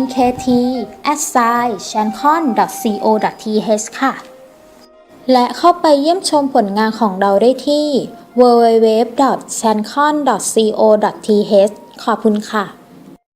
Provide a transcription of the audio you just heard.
mkt at s i chancon co th ค่ะ และเข้าไปเยี่ยมชมผลงานของเราได้ที่ www chancon co th ขอบคุณค่ะ